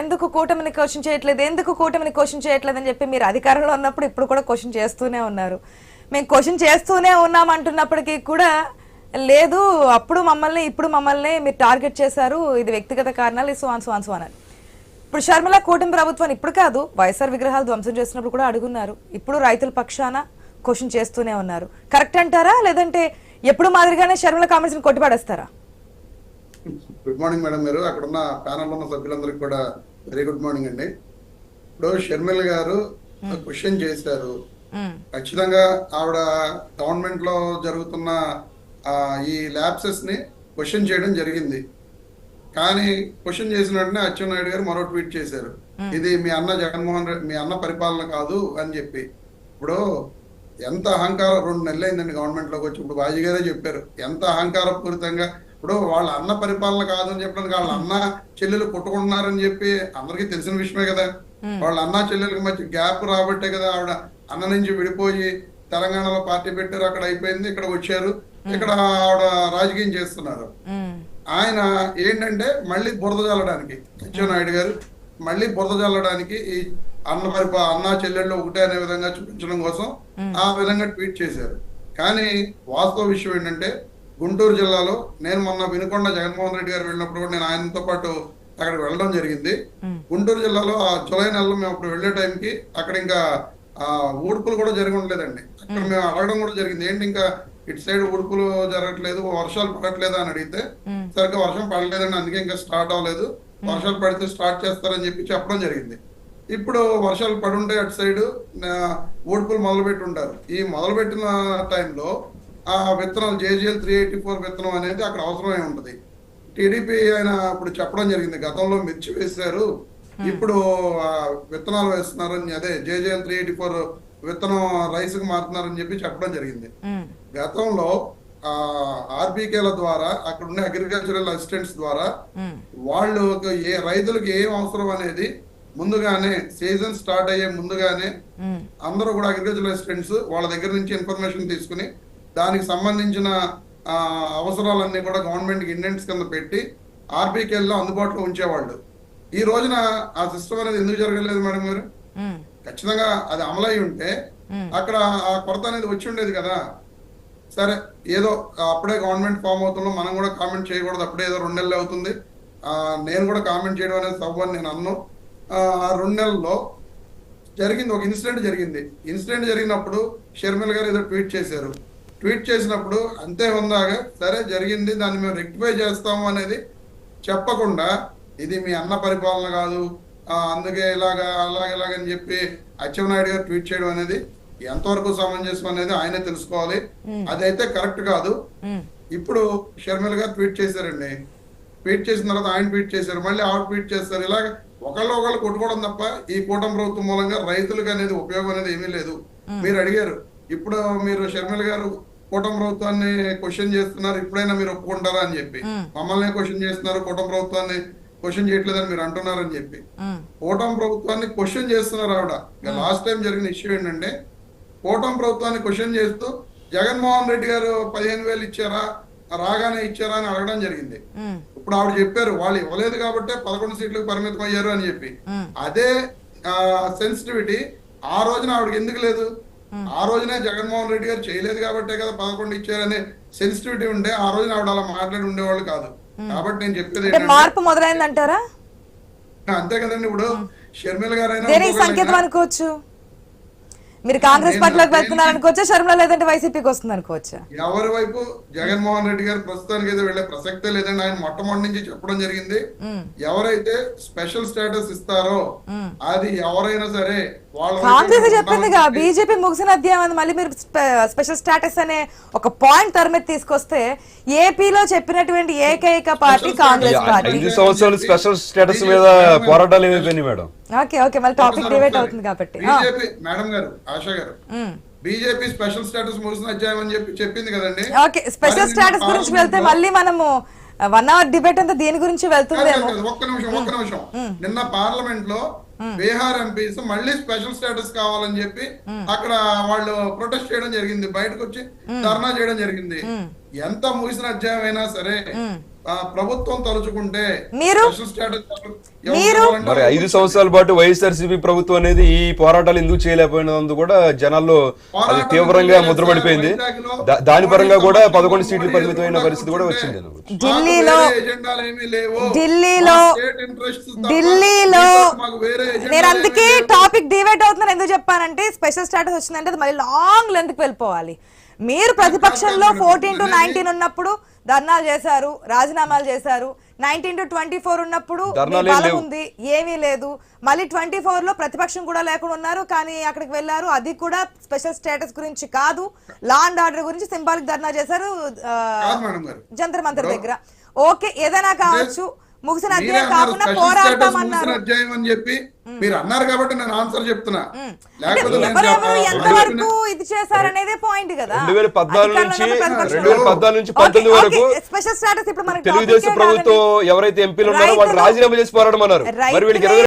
ఎందుకు కూటమిని క్వశ్చన్ చేయట్లేదు? ఎందుకు కూటమిని క్వశ్చన్ చేయట్లేదు అని చెప్పి మీరు అధికారంలో ఉన్నప్పుడు ఇప్పుడు కూడా క్వశ్చన్ చేస్తూనే ఉన్నారు. మేము క్వశ్చన్ చేస్తూనే ఉన్నాం అంటున్నప్పటికీ కూడా లేదు అప్పుడు మమ్మల్ని ఇప్పుడు మమ్మల్ని మీరు టార్గెట్ చేశారు. ఇది వ్యక్తిగత కారణాలు సో సువాన్ సువాన్ అని. ఇప్పుడు షర్మిల కూటమి ప్రభుత్వం ఇప్పుడు కాదు వైఎస్ఆర్ విగ్రహాలు ధ్వంసం చేసినప్పుడు కూడా అడుగున్నారు. ఇప్పుడు రైతుల పక్షాన క్వశ్చన్ చేస్తూనే ఉన్నారు. కరెక్ట్ అంటారా? లేదంటే ఎప్పుడు మాదిరిగానే షర్మిల కామెంట్స్ని కొట్టిపడేస్తారా? గుడ్ మార్నింగ్ మేడం గారు. అక్కడ ఉన్న ప్యానల్ ఉన్న సభ్యులందరికీ కూడా వెరీ గుడ్ మార్నింగ్ అండి. ఇప్పుడు షర్మిల గారు క్వశ్చన్ చేశారు. ఖచ్చితంగా ఆవిడ గవర్నమెంట్లో జరుగుతున్న ఈ ల్యాబ్సెస్ని క్వశ్చన్ చేయడం జరిగింది. కానీ క్వశ్చన్ చేసిన వెంటనే అచ్చెన్నాయుడు గారు మరో ట్వీట్ చేశారు. ఇది మీ అన్న జగన్మోహన్ రెడ్డి మీ అన్న పరిపాలన కాదు అని చెప్పి. ఇప్పుడు ఎంత అహంకారం రెండు నెలలు అయిందండి గవర్నమెంట్లోకి వచ్చి. ఇప్పుడు బాజీ గారే చెప్పారు. ఎంత అహంకారపూరితంగా ఇప్పుడు వాళ్ళ అన్న పరిపాలన కాదు అని చెప్పడానికి వాళ్ళ అన్న చెల్లెలు కొట్టుకుంటున్నారని చెప్పి అందరికీ తెలిసిన విషయమే కదా. వాళ్ళ అన్న చెల్లెలకి మధ్య గ్యాప్ రాబట్టే కదా ఆవిడ అన్న నుంచి విడిపోయి తెలంగాణలో పార్టీ పెట్టారు అక్కడ అయిపోయింది ఇక్కడ వచ్చారు. ఇక్కడ ఆవిడ రాజకీయం చేస్తున్నారు. ఆయన ఏంటంటే మళ్ళీ బురద చల్లడానికి అచ్చెన్నాయుడు గారు మళ్ళీ బురద చల్లడానికి ఈ అన్న పరిపా అన్న చెల్లెళ్ళు ఒకటే అనే విధంగా చూపించడం కోసం ఆ విధంగా ట్వీట్ చేశారు. కానీ వాస్తవ విషయం ఏంటంటే గుంటూరు జిల్లాలో నేను మొన్న వినుకొండ జగన్మోహన్ రెడ్డి గారు వెళ్ళినప్పుడు కూడా నేను ఆయనతో పాటు అక్కడికి వెళ్ళడం జరిగింది. గుంటూరు జిల్లాలో ఆ జులై నెలలో మేము అప్పుడు వెళ్ళే టైంకి అక్కడ ఇంకా ఆ ఊడుపులు కూడా జరిగి ఉండలేదండి. అక్కడ మేము. అడగడం కూడా జరిగింది. ఏంటి ఇంకా ఇటు సైడ్ ఉడుపులు జరగట్లేదు వర్షాలు పడట్లేదా అని అడిగితే. సరిగ్గా వర్షం పడలేదండి అందుకే ఇంకా స్టార్ట్ అవ్వలేదు. వర్షాలు పడితే స్టార్ట్ చేస్తారని చెప్పి చెప్పడం జరిగింది. ఇప్పుడు వర్షాలు పడుంటే అటు సైడ్ ఊడుపులు మొదలుపెట్టి ఉంటారు ఈ మొదలుపెట్టిన టైంలో ఆ విత్తనాలు జేజీఎల్ త్రీ ఎయిటీ ఫోర్ విత్తనం అనేది అక్కడ అవసరమై ఉంటుంది. టీడీపీ ఆయన ఇప్పుడు చెప్పడం జరిగింది గతంలో మిర్చి వేశారు ఇప్పుడు ఆ, విత్తనాలు వేస్తున్నారని అదే జేజేఎల్ త్రీ ఎయిటీ ఫోర్ విత్తనం రైస్కి మారుతున్నారని చెప్పి చెప్పడం జరిగింది. గతంలో ఆర్బీకేల ద్వారా అక్కడ ఉండే అగ్రికల్చరల్ అసిస్టెంట్స్ ద్వారా వాళ్ళు ఏ రైతులకు ఏం అవసరం అనేది ముందుగానే సీజన్ స్టార్ట్ అయ్యే ముందుగానే అందరూ కూడా అగ్రికల్చర్ అసిస్టెంట్స్ వాళ్ళ దగ్గర నుంచి ఇన్ఫర్మేషన్ తీసుకుని దానికి సంబంధించిన అవసరాలన్నీ కూడా గవర్నమెంట్ ఇండెంట్స్ కింద పెట్టి ఆర్బీకేల్లో అందుబాటులో ఉంచేవాళ్ళు. ఈ రోజున ఆ సిస్టమ్ అనేది ఎందుకు జరగలేదు మేడం గారు? ఖచ్చితంగా అది అమలై ఉంటే. అక్కడ ఆ కొరత అనేది వచ్చి ఉండేది కదా. సరే ఏదో అప్పుడే గవర్నమెంట్ ఫామ్ అవుతుందో మనం కూడా కామెంట్ చేయకూడదు. అప్పుడే ఏదో రెండు నెలలు అవుతుంది. ఆ, నేను కూడా కామెంట్ చేయడం అనేది సవ్వని నేను అన్ను. ఆ రెండు నెలల్లో జరిగింది ఒక ఇన్సిడెంట్ జరిగింది. ఇన్సిడెంట్ జరిగినప్పుడు షర్మిల గారు ఏదో ట్వీట్ చేశారు. ట్వీట్ చేసినప్పుడు అంతే ఉందాగా సరే జరిగింది దాన్ని మేము రెక్టిఫై చేస్తాము అనేది చెప్పకుండా ఇది మీ అన్న పరిపాలన కాదు అందుకే ఇలాగా అలాగ ఇలాగని చెప్పి అచ్చెన్నాయుడు గారు ట్వీట్ చేయడం అనేది ఎంతవరకు సమంజసం అనేది ఆయనే తెలుసుకోవాలి. అదైతే కరెక్ట్ కాదు. ఇప్పుడు షర్మిల గారు ట్వీట్ చేశారండి. ట్వీట్ చేసిన తర్వాత ఆయన ట్వీట్ చేశారు మళ్ళీ ఆవిడ ట్వీట్ చేస్తారు. ఇలాగ ఒకళ్ళు ఒకళ్ళు కొట్టుకోవడం తప్ప ఈ కూటమి ప్రభుత్వం మూలంగా రైతులకు అనేది ఉపయోగం అనేది ఏమీ లేదు. మీరు అడిగారు ఇప్పుడు మీరు షర్మిల గారు కూటమి ప్రభుత్వాన్ని క్వశ్చన్ చేస్తున్నారు ఇప్పుడైనా మీరు ఒప్పుకుంటారా అని చెప్పి. మ్మ్. మమ్మల్ని క్వశ్చన్ చేస్తున్నారు కూటమి ప్రభుత్వాన్ని క్వశ్చన్ చేయట్లేదని మీరు అంటున్నారని చెప్పి. కూటమి ప్రభుత్వాన్ని క్వశ్చన్ చేస్తున్నారు ఆవిడ. లాస్ట్ టైం జరిగిన ఇష్యూ ఏంటంటే కూటమి ప్రభుత్వాన్ని క్వశ్చన్ చేస్తూ జగన్మోహన్ రెడ్డి గారు పదిహేను వేలు ఇచ్చారా రాగానే ఇచ్చారా అని అడగడం జరిగింది. ఇప్పుడు ఆవిడ చెప్పారు వాళ్ళు ఇవ్వలేదు కాబట్టే పదకొండు సీట్లకు పరిమితం అయ్యారు అని చెప్పి. అదే సెన్సిటివిటీ ఆ రోజున ఆవిడకి ఎందుకు లేదు? ఆ రోజునే జగన్మోహన్ రెడ్డి గారు చేయలేదు కాబట్టే కదా పదకొండు ఇచ్చారనే సెన్సిటివిటీ ఉంటే ఆ రోజున ఆవిడ అలా మాట్లాడి ఉండేవాళ్ళు కాదు. కాబట్టి నేను చెప్పేది మార్పు మొదలైందంటారా? అంతే కదండి ఇప్పుడు. షర్మిల సంకేతం అనుకోవచ్చు? మీరు కాంగ్రెస్ పార్టీలోకి నేను- వెళ్తున్నారు అనుకోవచ్చా షర్మిల లేదంటే వైసీపీకి వస్తుంది అనుకోవచ్చా? ఎవరి వైపు జగన్మోహన్ రెడ్డి గారు ప్రస్తుతానికి అయితే వెళ్ళే ప్రసక్తే లేదండి. ఆయన మొట్టమొదటి నుంచి చెప్పడం జరిగింది. ఎవరైతే స్పెషల్ స్టేటస్ ఇస్తారో. అది ఎవరైనా సరే కాంగ్రెస్ చెప్పిందిగా బీజేపీ ముగిసిన అధ్యాయం అని మళ్ళీ మీరు స్పె- స్పెషల్ స్టాటస్ అనే ఒక పాయింట్ తెర మీద తీసుకొస్తే ఏపీలో చెప్పినటువంటి ఏకైక పార్టీ కాంగ్రెస్ పార్టీ. ఐదు సంవత్సరాలు స్పెషల్ స్టేటస్ మీద పోరాటాలు ఏమైపోయినాయి మేడం? ఓకే ఓకే మళ్ళీ టాపిక్ డిబేట్ అవుతుంది కాబట్టి. మేడం గారు ఆశా గారు. బీజేపీ స్పెషల్ స్టేటస్ ముగిసిన అధ్యాయం అని చెప్పి చెప్పింది కదండి? ఓకే స్పెషల్ స్టాటస్ గురించి వెళ్తే మళ్ళీ మనము వన్ అవర్ డిబేట్ అంతా దీని గురించి వెళ్తుందేమో? కాదు, ఒక్క నిమిషం ఒక్క నిమిషం. నిన్న పార్లమెంట్లో బీహార్ ఎంపీస్ మళ్ళీ స్పెషల్ స్టేటస్ కావాలని చెప్పి అక్కడ వాళ్ళు ప్రొటెస్ట్ చేయడం జరిగింది బయటకు వచ్చి ధర్నా చేయడం జరిగింది. ఎంత ముగిసిన అధ్యాయం అయినా సరే ప్రభుత్వం తలుచుకుంటే మీరు- మీరు- మరి ఐదు సంవత్సరాల పాటు వైఎస్ఆర్సీపీ ప్రభుత్వం అనేది ఈ పోరాటాలు ఎందుకు చేయలేకపోయినందుకు కూడా జనాల్లో అది తీవ్రంగా ముద్రపడిపోయింది. దాని పరంగా కూడా పదకొండు సీట్లు పరిమితమైన పరిస్థితి కూడా వచ్చింది ఢిల్లీలో-. ఢిల్లీలో ఢిల్లీలో నేను అందుకే. టాపిక్ డివైడ్ అవుతున్నాను ఎందుకు చెప్పానంటే స్పెషల్ స్టాటస్ వచ్చిందంటే అది మళ్ళీ లాంగ్ లెంత్ వెళ్ళిపోవాలి. మీరు ప్రతిపక్షంలో ఫోర్టీన్ టు నైన్టీన్ ఉన్నప్పుడు ధర్నాలు చేశారు రాజీనామాలు చేశారు. నైన్టీన్ టు ట్వంటీ ఫోర్ ఉన్నప్పుడు బలం. ఉంది ఏమీ లేదు. మళ్ళీ ట్వంటీ ఫోర్లో ప్రతిపక్షం కూడా లేకుండా ఉన్నారు కానీ అక్కడికి వెళ్ళారు. అది కూడా స్పెషల్ స్టేటస్ గురించి కాదు. లా అండ్ ఆర్డర్ గురించి సింబాలిక్ ధర్నా చేశారు జంతర్ మంతర్ దగ్గర. ఓకే ఏదైనా కావచ్చు. ముగిసిన అధ్యాయం కాకుండా ముగిసిన అధ్యాయం అని చెప్పి మీరు అన్నారు కాబట్టి నేను ఆన్సర్ చెప్తున్నా. ఎవరెవరు ఎంతవరకు ఇది చేశారనేదే పాయింట్ కదా. రెండు వేల పద్నాలుగు నుంచి రెండు వేల పద్నాలుగు నుంచి పంతొమ్మిది వరకు స్పెషల్ స్టాటస్ ఇప్పుడు మనకి తెలుగుదేశం టాపిక్కే ప్రభుత్వం. ఎవరైతే ఎంపీలు ఉన్నారో వాళ్ళు రాజీనామా చేసి పోరాడమన్నారు. మరి వీళ్ళకి